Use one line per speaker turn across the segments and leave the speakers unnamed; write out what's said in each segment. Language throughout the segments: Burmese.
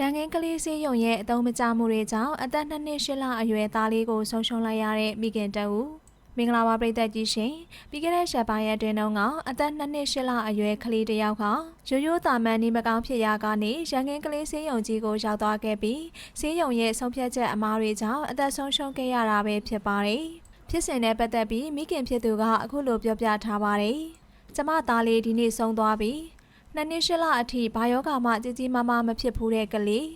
ရန်ကင်းကလေးစေးရုံရဲ့အသုံးမကျမှုတွေကြောင့်အသက်2နှစ်8လအရွယ်သားလေးကိုဆုံးရှုံးလိုက်ရတဲ့မိခင်တဦးမင်္ဂလာပါပြည်သက်ကြီးရှင်ပြီးခဲ့တဲ့ရက်ပိုင်းရက်တွင်တော့ကအသက်2နှစ်8လအရွယ်ကလေးတစ်ယောက်ကရိုးရိုးတာမန်နေမကောင်းဖြစ်ရာကနေရန်ကင်းကလေးစေးရုံကြီးကိုရောက်သွားခဲ့ပြီးစေးရုံရဲ့ဆုံးဖြတ်ချက်အမားတွေကြောင့်အသက်ဆုံးရှုံးခဲ့ရတာပဲဖြစ်ပါတယ်ဖြစ်စဉ်နဲ့ပတ်သက်ပြီးမိခင်ဖြစ်သူကအခုလိုပြောပြထားပါတယ်ကျမသားလေးဒီနေ့ဆုံးသွားပြီ နှစ်နှစ်ရှစ်လအထိဘာယောဂမှကြီးကြီးမားမားမဖြစ်ဘူးတဲ့ကလေး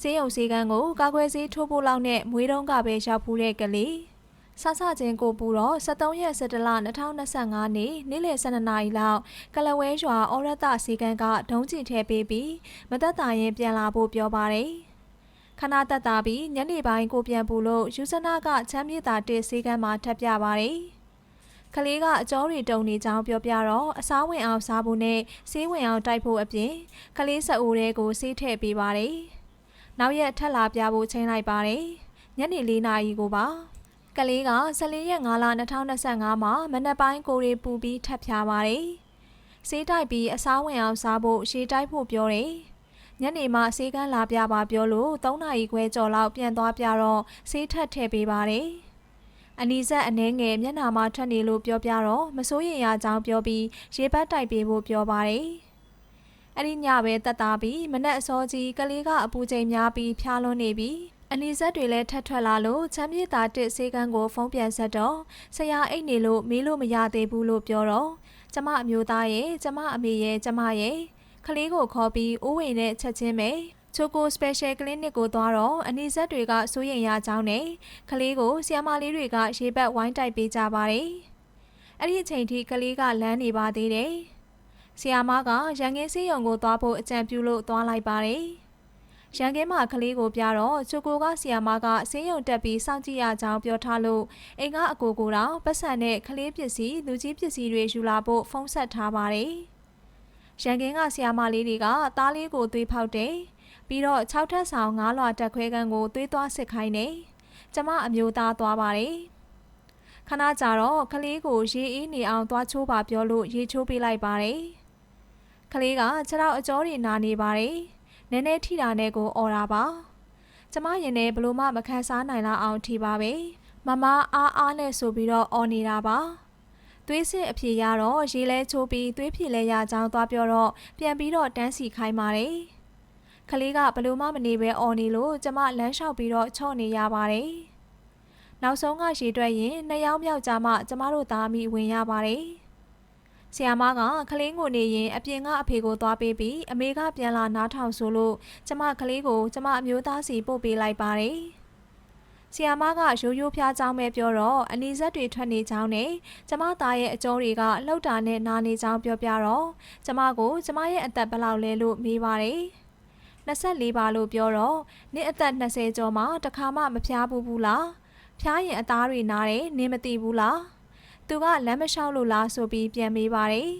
ဆေးရုံဆေးကန်းကိုကာကွယ်ဆေးထိုးဖို့လောက်နဲ့မွေးတုံးကပဲရောက်ဘူးတဲ့ကလေးဆဆချင်းကိုပူတော့73ရက်17လ2025နေ့နေ့လယ်12နာရီလောက်ကလဝဲရွာဩရတဆေးကန်းကဒုံးကျင်ထဲပေးပြီးမသက်တာရင်ပြန်လာဖို့ပြောပါတယ်ခဏတက်တာပြီးညနေပိုင်းကိုပြန်ပူလို့ယူဇနာကချမ်းမြေတာတစ်ဆေးကန်းမှာထပ်ပြပါတယ် ကလေးကအကြောတွေတုံနေကြောင်းပြောပြတော့အစားဝင်အောင်စားဖို့နဲ့ဆေးဝင်အောင်တိုက်ဖို့အပြင်ကလေးစအိုတဲကိုဆေးထည့်ပေးပါတယ်။နောက်ရက်ထပ်လာပြဖို့ချိန်လိုက်ပါတယ်။ညနေ၄နာရီကိုပါ။ကလေးက14ရက်5လ2025မှာမနက်ပိုင်းကိုရီပူပြီးထပ်ဖြားပါတယ်။ဆေးတိုက်ပြီးအစားဝင်အောင်စားဖို့ရှေးတိုက်ဖို့ပြောတယ်။ညနေမှဆေးကန်းလာပြပါပြောလို့3နာရီခွဲကျော်လောက်ပြန်သွားပြတော့ဆေးထပ်ထည့်ပေးပါတယ်။ အနီးဆက်အနှဲငယ်မျက်နှာမှာထွက်နေလို့ပြောပြတော့မစိုးရင်ရကြောင်းပြောပြီးရေပတ်တိုက်ပေးဖို့ပြောပါတယ်။အဲ့ဒီညပဲတက်တာပြီးမနက်အစောကြီးကလေးကအပူချိန်များပြီးဖျားလွန်းနေပြီးအနီးဆက်တွေလည်းထပ်ထွက်လာလို့ချမ်းမြေတာတစ်ဆေးကန်းကိုဖုံးပြန်ဆက်တော့ဆရာအိတ်နေလို့မေးလို့မရသေးဘူးလို့ပြောတော့ကျမအမျိုးသားရဲ့ကျမအမေရဲ့ကျမရဲ့ကလေးကိုခေါ်ပြီးအိုးဝင်နဲ့ချက်ချင်းပဲ ချိုကို special clinic ကိုသွားတော့အနီးဆက်တွေကစိုးရိမ်ရကြောင်းနဲ့ကလေးကိုဆီယမလေးတွေကရေဘက်ဝိုင်းတိုက်ပေးကြပါတယ်။အဲ့ဒီအချိန်ထိကလေးကလမ်းနေပါသေးတယ်။ဆီယမကရန်ကင်းစေးရုံကိုသွားဖို့အကြံပြုလို့သွားလိုက်ပါတယ်။ရန်ကင်းမှာကလေးကိုပြတော့ချိုကိုကဆီယမကစေးရုံတက်ပြီးစောင့်ကြည့်ရကြောင်းပြောထားလို့အိမ်ကအကိုကိုတော့ပတ်စံနဲ့ကလေးပစ္စည်းလူကြီးပစ္စည်းတွေယူလာဖို့ဖုန်းဆက်ထားပါတယ်။ရန်ကင်းကဆီယမလေးတွေကသားလေးကိုသွေးဖောက်တယ်။ ပြီးတော့6ထပ်ဆောင်9လွှာတက်ခွဲခန်းကိုသွေးသွားစစ်ခိုင်းနေကျမအမျိုးသားသွားပါတယ်ခဏကြာတော့ကလေးကိုရေအေးနေအောင်သွားချိုးပါပြောလို့ရေချိုးပေးလိုက်ပါတယ်ကလေးကခြေထောက်အကျောတွေနာနေပါတယ်နည်းနည်းထိတာနဲ့ကိုអော်တာပါကျမရင်ထဲဘလို့မှမခံစားနိုင်လောက်အောင်ထိပါပဲမမအားအားနဲ့ဆိုပြီးတော့អော်နေတာပါသွေးစစ်အဖြေရတော့ရေလဲချိုးပြီးသွေးဖြေလဲရကြောင်းသွားပြောတော့ပြန်ပြီးတော့တန်းစီခိုင်းပါတယ် ကလေးကဘလို့မှမနေပဲអော်နေလို့ကျမလမ်းလျှောက်ပြီးတော့ချော့နေရပါတယ်။နောက်ဆုံးကရေတွက်ရင်နှစ်ယောက်မြောက်ကြမှကျမတို့သားမိဝင်ရပါတယ်။ဆီယာမကကလေးကိုနေရင်အပြင်ကအဖေကိုသွားပေးပြီးအမေကပြန်လာနားထောင်ဆိုလို့ကျမကလေးကိုကျမအမျိုးသားစီပို့ပေးလိုက်ပါတယ်။ဆီယာမကရိုးရိုးဖျားကြောင်းပဲပြောတော့အနီးဆက်တွေထွက်နေကြောင်းနဲ့ကျမသားရဲ့အကျိုးတွေကလှုပ်တာနဲ့နာနေကြောင်းပြောပြတော့ကျမကိုကျမရဲ့အသက်ဘယ်လောက်လဲလို့မေးပါတယ်။ 24ပါလို့ပြောတော့နင့်အသက်20ကျော်မှတခါမှမဖျားဘူးဘူးလားဖျားရင်အသားတွေနားတယ်နင်းမသိဘူးလားသူကလမ်းမလျှောက်လို့လားဆိုပြီးပြန်မေးပါတယ်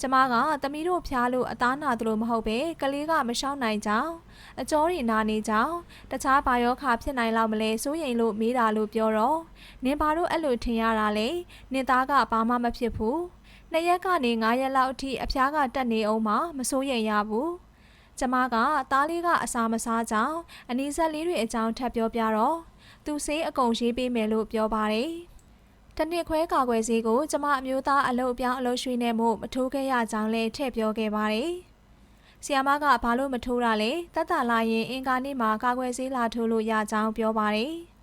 ကျမကသမီးတို့ဖျားလို့အသားနာသလိုမဟုတ်ပဲကလေးကမလျှောက်နိုင်ကြောင်းအကျောတွေနာနေကြောင်းတခြားဘာယောခဖြစ်နိုင်လောက်မလဲစိုးရိမ်လို့မေးတာလို့ပြောတော့နင်ဘာလို့အဲ့လိုထင်ရတာလဲနင်သားကဘာမှမဖြစ်ဘူးနှစ်ရက်ကနေ9ရက်လောက်အထိအဖျားကတက်နေအောင်မှမစိုးရိမ်ရဘူး ကျမကသားလေးကအစာမစားကြောင်းအနီးဆက်လေးတွေအကြောင်းထပ်ပြောပြတော့သူဆေးအကုန်ရေးပေးမယ်လို့ပြောပါတယ်။တနစ်ခွဲကာကွယ်ဆေးကိုကျမအမျိုးသားအလုပ်အပြောင်းအလုပ်ရွှေ့နေမှုမထိုးခဲ့ရကြောင်းလည်းထည့်ပြောခဲ့ပါတယ်။ဆီယာမကဘာလို့မထိုးတာလဲတက်တာလာရင်အင်ကာနေ့မှာကာကွယ်ဆေးလာထိုးလို့ရကြောင်းပြောပါတယ်။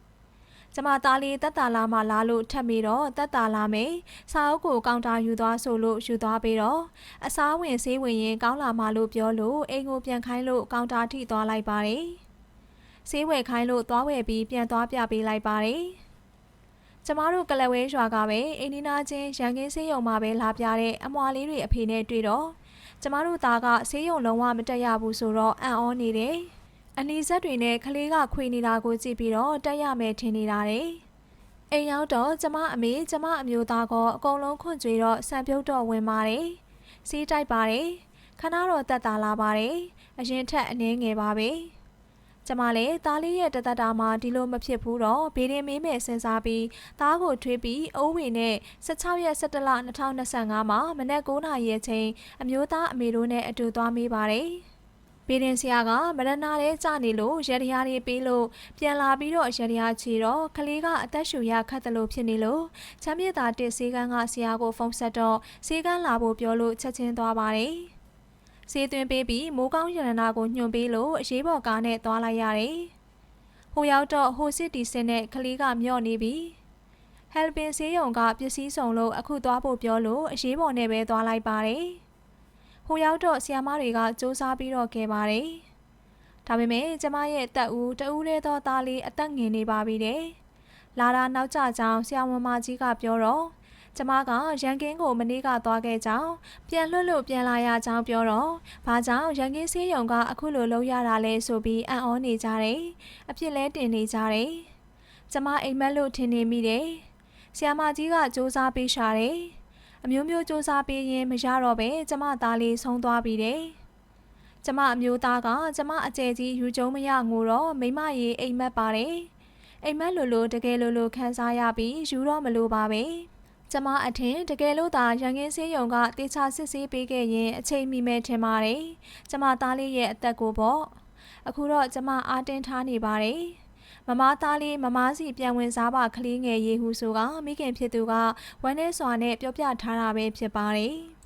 ကျမသားလေးတက်တာလာမှလာလို့ထပ်ပြီးတော့တက်တာလာမယ်စာအုပ်ကိုကောင်တာယူသွားဆိုလို့ယူသွားပြီးတော့အစားဝင်ဆေးဝင်ရင်ကောင်းလာမှလို့ပြောလို့အိမ်ကိုပြန်ခိုင်းလို့ကောင်တာထိသွားလိုက်ပါတယ်ဆေးဝယ်ခိုင်းလို့သွားဝယ်ပြီးပြန်သွားပြပေးလိုက်ပါတယ်ကျမတို့ကလဝဲရွာကပဲအိန္ဒိနာချင်းရန်ကင်းဆေးရုံမှာပဲလာပြတဲ့အမွာလေးတွေအဖေနဲ့တွေ့တော့ကျမတို့သားကဆေးရုံလုံးဝမတက်ရဘူးဆိုတော့အံ့ဩနေတယ် အနီးဆက်တွေနဲ့ကလေးကခွေနေတာကိုကြည့်ပြီးတော့တက်ရမယ်ထင်နေတာတယ်။အိမ်ရောက်တော့ကျမအမေကျမအမျိုးသားကအကုန်လုံးခွန့်ကြွေတော့ဆံပြုတ်တော့ဝင်ပါတယ်။စီးတိုက်ပါတယ်။ခဏတော့တက်တာလာပါတယ်။အရင်ထက်အနည်းငယ်ပါပဲ။ကျမလည်းသားလေးရဲ့တသက်တာမှာဒီလိုမဖြစ်ဘူးတော့ဘေးရင်မေးမယ်စဉ်းစားပြီးသားကိုထွေးပြီးအိုးဝင်နဲ့16ရက်17လ2025မှာမနက်9:00နာရီအချိန်အမျိုးသားအမေတို့နဲ့အတူသွားမေးပါတယ်။ ဘေးရင်ဆရာကမရဏလေးကြနေလို့ရတရားလေးပေးလို့ပြန်လာပြီးတော့ရတရားချီတော့ကလေးကအသက်ရှူရခတ်တယ်လို့ဖြစ်နေလို့ချမ်းမြေသာတစ်စေးကန်းကဆရာကိုဖုန်းဆက်တော့စေးကန်းလာဖို့ပြောလို့ချက်ချင်းသွားပါတယ်။စေးသွင်းပေးပြီးမိုးကောင်းရတနာကိုညွှန်ပေးလို့အရေးပေါ်ကားနဲ့သွားလိုက်ရတယ်။ဟိုရောက်တော့ဟိုစစ်တီစင်နဲ့ကလေးကမျော့နေပြီ။ helping ဆေးရုံကပစ္စည်းဆောင်လို့အခုသွားဖို့ပြောလို့အရေးပေါ်နဲ့ပဲသွားလိုက်ပါတယ်။ ဟိုရောက်တော့ဆီယာမတွေကစူးစမ်းပြီးတော့ခဲ့ပါတယ်။ဒါပေမဲ့ကျမရဲ့တက်ဦးတဦးလေးသောသားလေးအသက်ငယ်နေပါပြီတဲ့။လာတာနောက်ကျကြောင်းဆီယာမမကြီးကပြောတော့ကျမကရန်ကင်းကိုမနေ့ကသွားခဲ့ကြောင်းပြန်လွတ်လို့ပြန်လာရကြောင်းပြောတော့ဘာကြောင့်ရန်ကင်းဆေးရုံကအခုလိုလုပ်ရတာလဲဆိုပြီးအံ့ဩနေကြတယ်။အပြစ်လဲတင်နေကြတယ်။ကျမအိမ်မက်လို့ထင်နေမိတယ်။ဆီယာမကြီးကစူးစမ်းပေးရှာတယ်။ အမျိုးမျိုးစူးစမ်းပေးရင်မရတော့ပဲကျမသားလေးဆုံးသွားပြီတဲ့ကျမအမျိုးသားကကျမအကျယ်ကြီးယူကျုံမရငိုတော့မိမရေအိမ်မက်ပါတယ်အိမ်မက်လိုလိုတကယ်လိုလိုခံစားရပြီးယူတော့မလိုပါပဲကျမအထင်တကယ်လို့သာရန်ကင်းစေးရုံကတေချာစစ်ဆေးပေးခဲ့ရင်အချိန်မီမဲ့ထင်ပါတယ်ကျမသားလေးရဲ့အသက်ကိုပေါ့အခုတော့ကျမအားတင်းထားနေပါတယ် မမသားလေးမမစီပြန်ဝင်စားပါကလေးငယ်ရေဟုဆိုကမိခင်ဖြစ်သူကဝမ်းနဲ့စွာနဲ့ပြောပြထားတာပဲဖြစ်ပါတယ်။